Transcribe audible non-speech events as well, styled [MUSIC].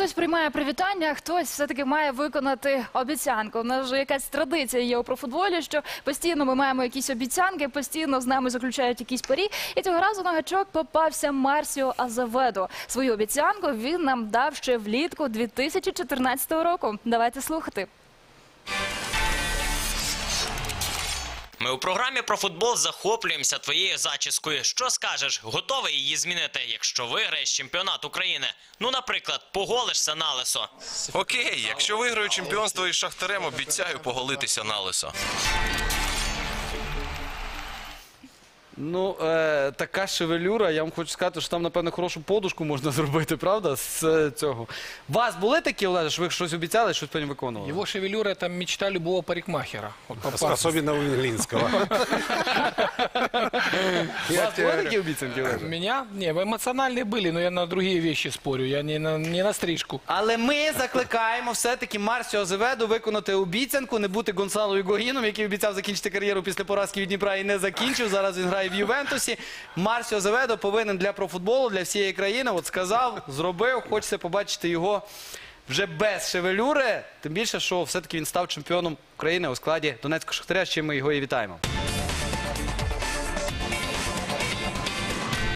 Хтось приймає привітання, хтось все-таки має виконати обіцянку. У нас же якась традиція є у профутболі, що постійно ми маємо якісь обіцянки, постійно з нами заключають якісь парі. І цього разу на гачок попався Марсіо Азаведо. Свою обіцянку він нам дав ще влітку 2014 року. Давайте слухати. Ми у програмі про футбол захоплюємося твоєю зачіскою. Що скажеш? Готовий її змінити, якщо виграєш чемпіонат України? Ну, наприклад, поголишся на лисо. Окей, якщо виграю чемпіонство із Шахтарем, обіцяю поголитися на лисо. Ну, е, така шевелюра, я вам хочу сказати, що там, напевно, хорошу подушку можна [LAUGHS] зробити, правда? З е, цього. Вас були такі, Олеже, що ви щось обіцяли, щось потім виконували? Его шевелюра – это мечта любого парикмахера. Вот Особенно у Инглинского. [LAUGHS] У вас були такі обіцянки, Олеже? Меня? Не, эмоциональные были, но я на другие вещи спорю. Я не на, не на стрижку. Але ми закликаємо все-таки Марсіо Азеведу виконати обіцянку, не бути Гонсало Ігогіном, який обіцяв закінчити кар'єру після поразки від Дніпра і не закінчив. Зараз він грає в Ювентусі. Марсіо Азеведо повинен для профутболу, для всієї країни. От сказав, зробив. Хочеться побачити його вже без шевелюри. Тим більше, що все-таки він став чемпіоном України у складі Донецького Шахтаря, з чим ми його і вітаємо.